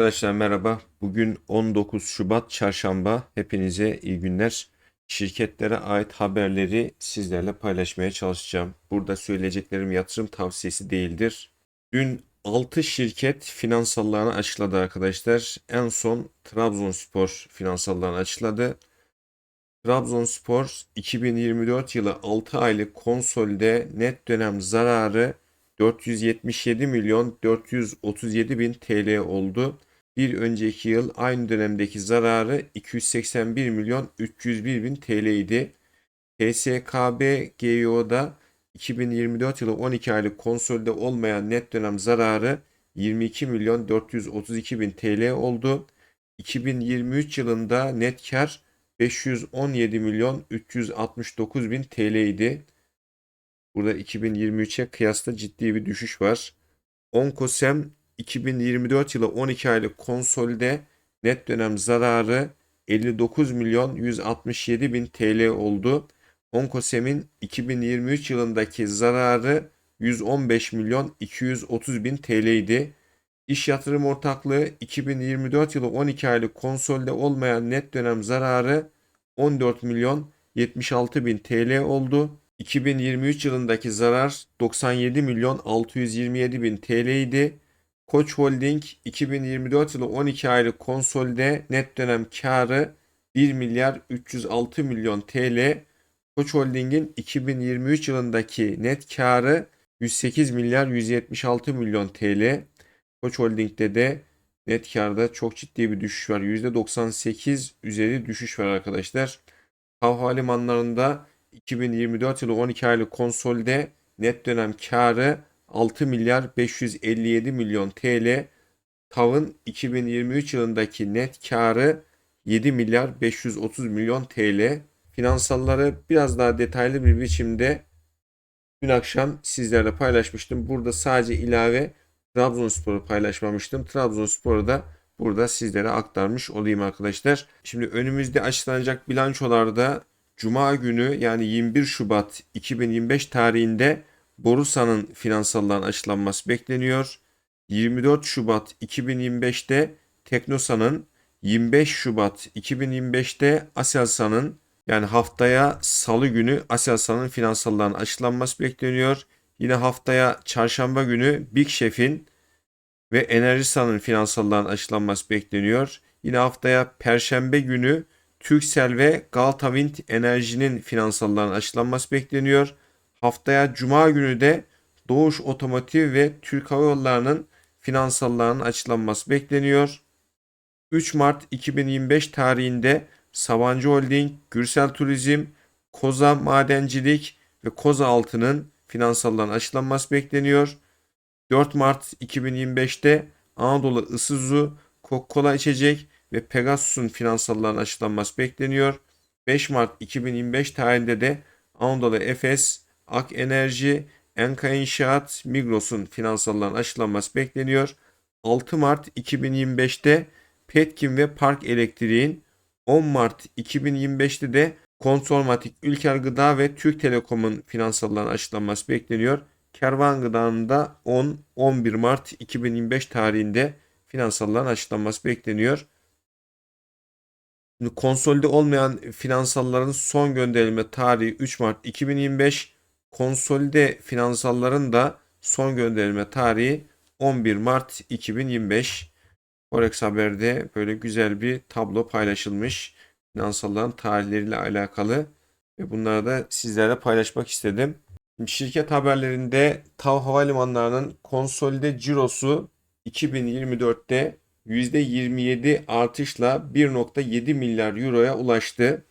Arkadaşlar merhaba. Bugün 19 Şubat Çarşamba. Hepinize iyi günler. Şirketlere ait haberleri sizlerle paylaşmaya çalışacağım. Burada söyleyeceklerim yatırım tavsiyesi değildir. Dün 6 şirket finansallarını açıkladı arkadaşlar. En son Trabzonspor finansallarını açıkladı. Trabzonspor 2024 yılı 6 aylık konsolde net dönem zararı 477 milyon 437 bin TL oldu. Bir önceki yıl aynı dönemdeki zararı 281 milyon 301 bin TL idi. TSKB GEO'da 2024 yılı 12 aylık konsolde olmayan net dönem zararı 22 milyon 432 bin TL oldu. 2023 yılında net kar 517 milyon 369 bin TL idi. Burada 2023'e kıyasla ciddi bir düşüş var. Onkosem 2024 yılı 12 aylık konsolde net dönem zararı 59 milyon 167 bin TL oldu. Onkosem'in 2023 yılındaki zararı 115 milyon 230 bin TL idi. İş yatırım ortaklığı 2024 yılı 12 aylık konsolde olmayan net dönem zararı 14 milyon 76 bin TL oldu. 2023 yılındaki zarar 97 milyon 627 bin TL idi. Koç Holding 2024 yılı 12 aylık konsolde net dönem karı 1 milyar 306 milyon TL. Koç Holding'in 2023 yılındaki net karı 108 milyar 176 milyon TL. Koç Holding'de de net karda çok ciddi bir düşüş var. %98 üzeri düşüş var arkadaşlar. Havalimanlarında 2024 yılı 12 aylık konsolde net dönem karı 6 milyar 557 milyon TL. TAV'ın 2023 yılındaki net karı 7 milyar 530 milyon TL. Finansalları biraz daha detaylı bir biçimde dün akşam sizlerle paylaşmıştım. Burada sadece ilave Trabzonspor'u paylaşmamıştım. Trabzonspor'u da burada sizlere aktarmış olayım arkadaşlar. Şimdi önümüzde açıklanacak bilançolarda Cuma günü yani 21 Şubat 2025 tarihinde Borusan'ın finansalların açıklanması bekleniyor. 24 Şubat 2025'te Teknosa'nın 25 Şubat 2025'te Aselsan'ın yani haftaya salı günü Aselsan'ın finansalların açıklanması bekleniyor. Yine haftaya çarşamba günü Big Chef'in ve Enerjisa'nın finansalların açıklanması bekleniyor. Yine haftaya perşembe günü Türksel ve Galata Wind Enerji'nin finansallarının açıklanması bekleniyor. Haftaya Cuma günü de Doğuş Otomotiv ve Türk Hava Yolları'nın finansallarının açıklanması bekleniyor. 3 Mart 2025 tarihinde Sabancı Holding, Gürsel Turizm, Koza Madencilik ve Koza Altı'nın finansallarının açıklanması bekleniyor. 4 Mart 2025'te Anadolu Isuzu, Coca-Cola içecek ve Pegasus'un finansallarının açıklanması bekleniyor. 5 Mart 2025 tarihinde de Anadolu Efes, Ak Enerji, Enka İnşaat, Migros'un finansallarının açıklanması bekleniyor. 6 Mart 2025'te Petkim ve Park Elektriğin 10 Mart 2025'te de Konsolmatik, Ülker Gıda ve Türk Telekom'un finansallarının açıklanması bekleniyor. Kervan Gıda'nın da 10-11 Mart 2025 tarihinde finansalların açıklanması bekleniyor. Şimdi konsolde olmayan finansalların son gönderilme tarihi 3 Mart 2025. Konsolde finansalların da son gönderilme tarihi 11 Mart 2025. Forex Haber'de böyle güzel bir tablo paylaşılmış. Finansalların tarihleriyle alakalı ve bunları da sizlerle paylaşmak istedim. Şirket haberlerinde TAV Havalimanları'nın konsolide cirosu 2024'te %27 artışla 1.7 milyar euroya ulaştı.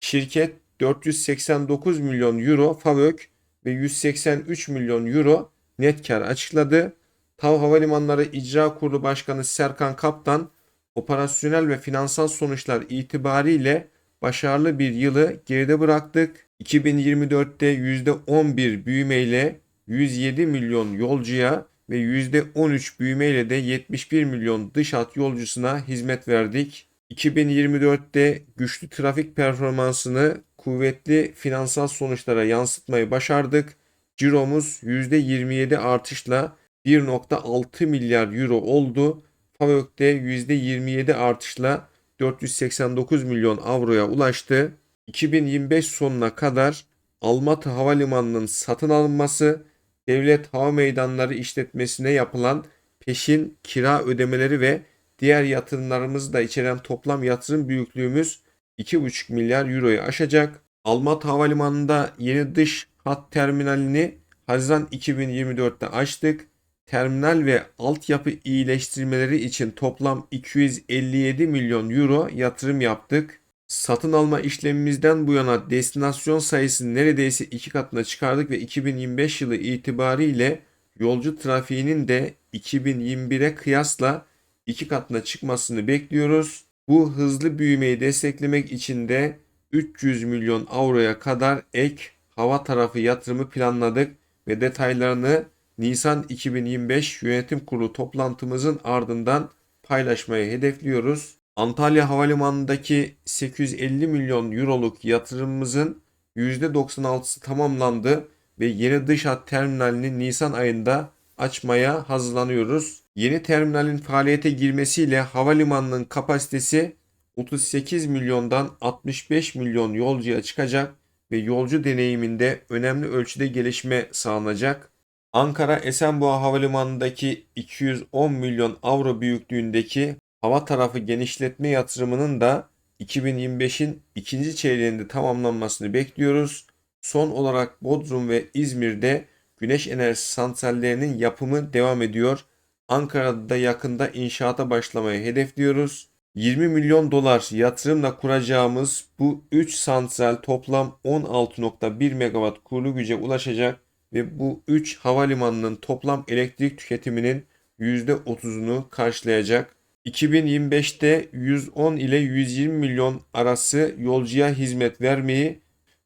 Şirket 489 milyon euro FAVÖK ve 183 milyon euro net kar açıkladı. TAV Havalimanları İcra Kurulu Başkanı Serkan Kaptan, operasyonel ve finansal sonuçlar itibariyle başarılı bir yılı geride bıraktık. 2024'te %11 büyümeyle 107 milyon yolcuya ve %13 büyümeyle de 71 milyon dış hat yolcusuna hizmet verdik. 2024'te güçlü trafik performansını kuvvetli finansal sonuçlara yansıtmayı başardık. Ciromuz %27 artışla 1.6 milyar euro oldu. FAVÖK'te %27 artışla 489 milyon avroya ulaştı. 2025 sonuna kadar Almatı Havalimanı'nın satın alınması, devlet hava meydanları işletmesine yapılan peşin kira ödemeleri ve diğer yatırımlarımızı da içeren toplam yatırım büyüklüğümüz 2,5 milyar euroyu aşacak. Almatı Havalimanı'nda yeni dış hat terminalini Haziran 2024'te açtık. Terminal ve altyapı iyileştirmeleri için toplam 257 milyon euro yatırım yaptık. Satın alma işlemimizden bu yana destinasyon sayısını neredeyse iki katına çıkardık ve 2025 yılı itibariyle yolcu trafiğinin de 2021'e kıyasla iki katına çıkmasını bekliyoruz. Bu hızlı büyümeyi desteklemek için de 300 milyon avroya kadar ek hava tarafı yatırımı planladık ve detaylarını Nisan 2025 yönetim kurulu toplantımızın ardından paylaşmayı hedefliyoruz. Antalya Havalimanı'ndaki 850 milyon euroluk yatırımımızın %96'sı tamamlandı ve yeni dış hat terminalini Nisan ayında açmaya hazırlanıyoruz. Yeni terminalin faaliyete girmesiyle havalimanının kapasitesi 38 milyondan 65 milyon yolcuya çıkacak ve yolcu deneyiminde önemli ölçüde gelişme sağlanacak. Ankara Esenboğa Havalimanı'ndaki 210 milyon avro büyüklüğündeki hava tarafı genişletme yatırımının da 2025'in ikinci çeyreğinde tamamlanmasını bekliyoruz. Son olarak Bodrum ve İzmir'de güneş enerjisi santrallerinin yapımı devam ediyor. Ankara'da da yakında inşaata başlamayı hedefliyoruz. 20 milyon dolar yatırımla kuracağımız bu 3 santral toplam 16.1 megawatt kurulu güce ulaşacak ve bu 3 havalimanının toplam elektrik tüketiminin %30'unu karşılayacak. 2025'te 110 ile 120 milyon arası yolcuya hizmet vermeyi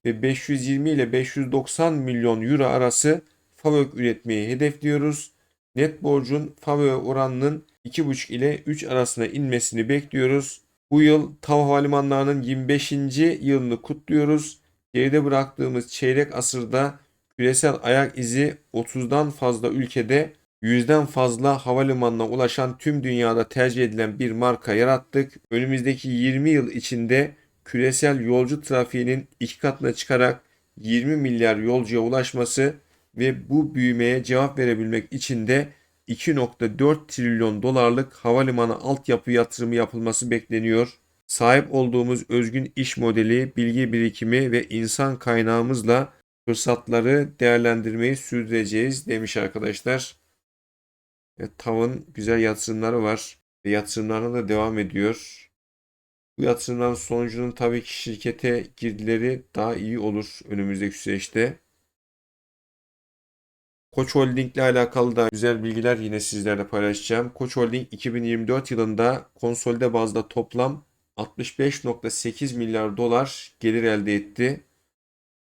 ve 520 ile 590 milyon euro arası FAVÖK üretmeyi hedefliyoruz. Net borcun FAVÖK oranının 2,5 ile 3 arasına inmesini bekliyoruz. Bu yıl TAV Havalimanları'nın 25. yılını kutluyoruz. Geride bıraktığımız çeyrek asırda küresel ayak izi 30'dan fazla ülkede yüzden fazla havalimanına ulaşan tüm dünyada tercih edilen bir marka yarattık. Önümüzdeki 20 yıl içinde küresel yolcu trafiğinin iki katına çıkarak 20 milyar yolcuya ulaşması ve bu büyümeye cevap verebilmek için de 2.4 trilyon dolarlık havalimanı altyapı yatırımı yapılması bekleniyor. Sahip olduğumuz özgün iş modeli, bilgi birikimi ve insan kaynağımızla fırsatları değerlendirmeyi sürdüreceğiz demiş arkadaşlar. Evet, TAV'ın güzel yatırımları var ve yatırımlarına da devam ediyor. Bu yatırımların sonucunun tabii ki şirkete girdileri daha iyi olur önümüzdeki süreçte. Koç Holding ile alakalı da güzel bilgiler yine sizlerle paylaşacağım. Koç Holding 2024 yılında konsolde bazda toplam 65.8 milyar dolar gelir elde etti.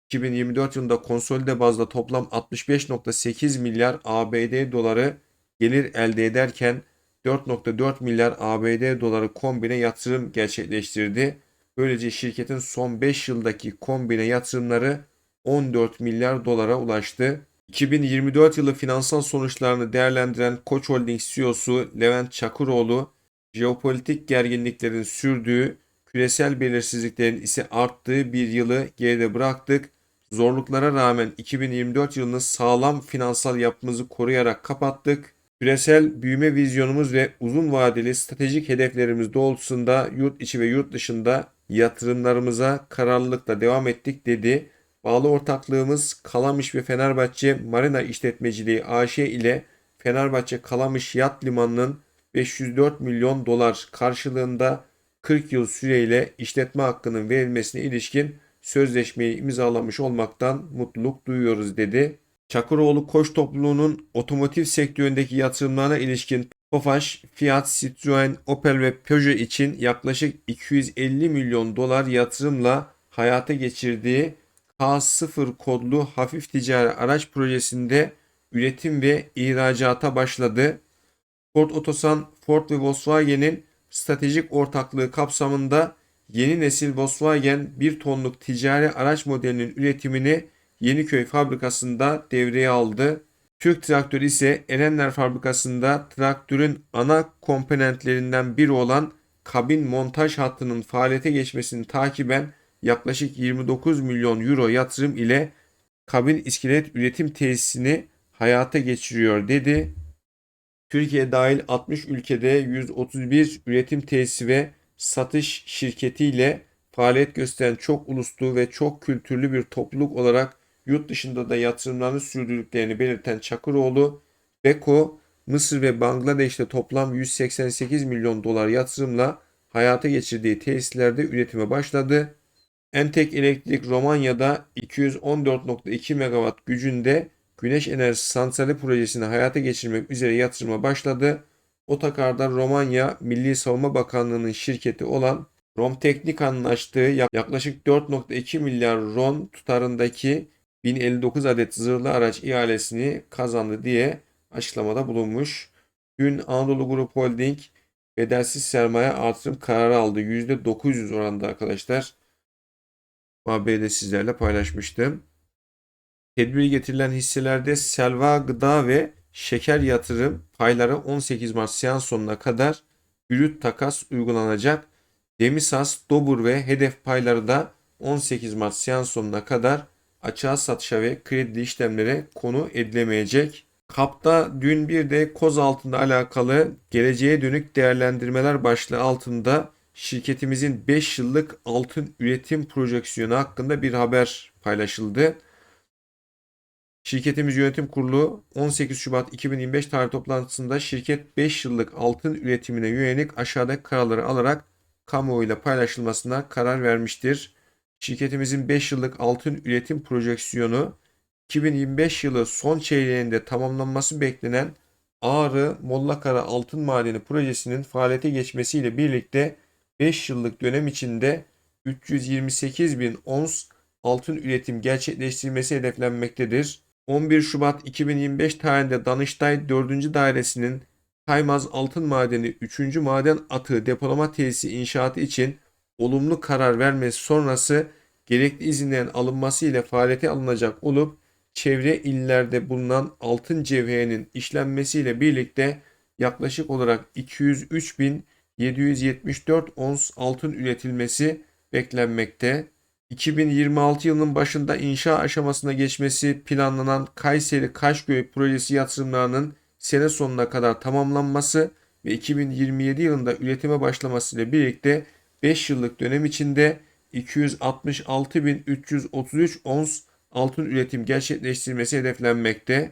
2024 yılında konsolide bazda toplam 65.8 milyar ABD doları gelir elde ederken 4.4 milyar ABD doları kombine yatırım gerçekleştirdi. Böylece şirketin son 5 yıldaki kombine yatırımları 14 milyar dolara ulaştı. 2024 yılı finansal sonuçlarını değerlendiren Koç Holding CEO'su Levent Çakıroğlu, jeopolitik gerginliklerin sürdüğü, küresel belirsizliklerin ise arttığı bir yılı geride bıraktık. Zorluklara rağmen 2024 yılını sağlam finansal yapımızı koruyarak kapattık. Küresel büyüme vizyonumuz ve uzun vadeli stratejik hedeflerimiz doğrultusunda yurt içi ve yurt dışında yatırımlarımıza kararlılıkla devam ettik dedi. Bağlı ortaklığımız Kalamış ve Fenerbahçe Marina İşletmeciliği AŞ ile Fenerbahçe Kalamış Yat Limanı'nın 504 milyon dolar karşılığında 40 yıl süreyle işletme hakkının verilmesine ilişkin sözleşmeyi imzalamış olmaktan mutluluk duyuyoruz dedi. Çakıroğlu Koç topluluğunun otomotiv sektöründeki yatırımlarına ilişkin Tofaş, Fiat, Citroen, Opel ve Peugeot için yaklaşık 250 milyon dolar yatırımla hayata geçirdiği K0 kodlu hafif ticari araç projesinde üretim ve ihracata başladı. Ford Otosan, Ford ve Volkswagen'in stratejik ortaklığı kapsamında yeni nesil Volkswagen 1 tonluk ticari araç modelinin üretimini Yeniköy fabrikasında devreye aldı. Türk Traktör ise Erenler fabrikasında traktörün ana komponentlerinden biri olan kabin montaj hattının faaliyete geçmesini takiben yaklaşık 29 milyon euro yatırım ile kabin iskelet üretim tesisini hayata geçiriyor dedi. Türkiye dahil 60 ülkede 131 üretim tesisi ve satış şirketiyle faaliyet gösteren çok uluslu ve çok kültürlü bir topluluk olarak yurt dışında da yatırımlarını sürdürdüklerini belirten Çakıroğlu, Beko, Mısır ve Bangladeş'te toplam 188 milyon dolar yatırımla hayata geçirdiği tesislerde üretime başladı. Entek Elektrik Romanya'da 214.2 megawatt gücünde güneş enerjisi santrali projesini hayata geçirmek üzere yatırıma başladı. Otokar'da Romanya Milli Savunma Bakanlığı'nın şirketi olan Romteknika'nın açtığı yaklaşık 4.2 milyar ron tutarındaki 1059 adet zırhlı araç ihalesini kazandı diye açıklamada bulunmuş. Dün Anadolu Grup Holding bedelsiz sermaye artırım kararı aldı. %900 oranında arkadaşlar. Bu haberi de sizlerle paylaşmıştım. Tedbiri getirilen hisselerde Selva Gıda ve Şeker Yatırım payları 18 Mart seans sonuna kadar brüt takas uygulanacak. Demisas, Dobur ve Hedef payları da 18 Mart seans sonuna kadar açığa satışa ve kredi işlemlere konu edilemeyecek. Kapta dün bir de koz altında alakalı geleceğe dönük değerlendirmeler başlığı altında şirketimizin 5 yıllık altın üretim projeksiyonu hakkında bir haber paylaşıldı. Şirketimiz yönetim kurulu 18 Şubat 2025 tarih toplantısında şirket 5 yıllık altın üretimine yönelik aşağıdaki kararları alarak kamuoyuyla paylaşılmasına karar vermiştir. Şirketimizin 5 yıllık altın üretim projeksiyonu 2025 yılı son çeyreğinde tamamlanması beklenen Ağrı Mollakara Altın Madeni projesinin faaliyete geçmesiyle birlikte 5 yıllık dönem içinde 328 bin ons altın üretim gerçekleştirilmesi hedeflenmektedir. 11 Şubat 2025 tarihinde Danıştay 4. Dairesi'nin Kaymaz Altın Madeni 3. Maden Atığı Depolama Tesisi inşaatı için olumlu karar vermesi sonrası gerekli izinlerin alınması ile faaliyete alınacak olup çevre illerde bulunan altın cevherinin işlenmesiyle birlikte yaklaşık olarak 203.774 ons altın üretilmesi beklenmekte. 2026 yılının başında inşa aşamasına geçmesi planlanan Kayseri Kaşköy projesi yatırımlarının sene sonuna kadar tamamlanması ve 2027 yılında üretime başlaması ile birlikte 5 yıllık dönem içinde 266.333 ons altın üretim gerçekleştirmesi hedeflenmekte.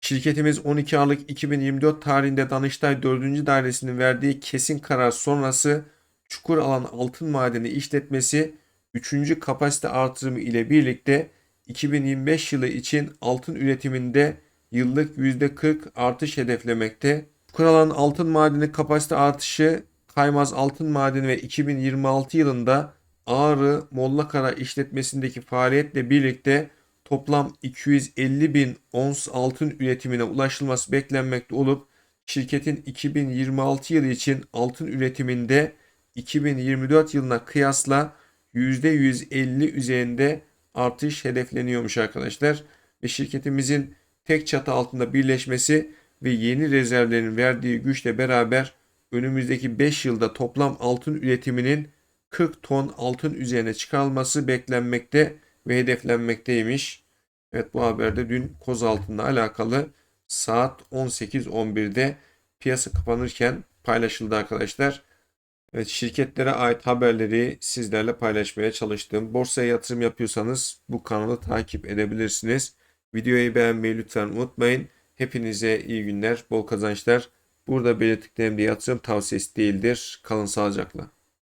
Şirketimiz 12 Aralık 2024 tarihinde Danıştay 4. Dairesi'nin verdiği kesin karar sonrası çukur alan altın madeni işletmesi 3. kapasite artırımı ile birlikte 2025 yılı için altın üretiminde yıllık %40 artış hedeflemekte. Çukur alan altın madeni kapasite artışı Kaymaz Altın Madeni ve 2026 yılında Ağrı Mollakara işletmesindeki faaliyetle birlikte toplam 250 bin ons altın üretimine ulaşılması beklenmekte olup şirketin 2026 yılı için altın üretiminde 2024 yılına kıyasla %150 üzerinde artış hedefleniyormuş arkadaşlar. Ve şirketimizin tek çatı altında birleşmesi ve yeni rezervlerin verdiği güçle beraber önümüzdeki 5 yılda toplam altın üretiminin 40 ton altın üzerine çıkarılması beklenmekte ve hedeflenmekteymiş. Evet bu haberde dün koz altında alakalı saat 18.11'de piyasa kapanırken paylaşıldı arkadaşlar. Evet şirketlere ait haberleri sizlerle paylaşmaya çalıştım. Borsaya yatırım yapıyorsanız bu kanalı takip edebilirsiniz. Videoyu beğenmeyi lütfen unutmayın. Hepinize iyi günler, bol kazançlar. Burada belirttiklerim de yatırım tavsiyesi değildir. Kalın sağlıcakla.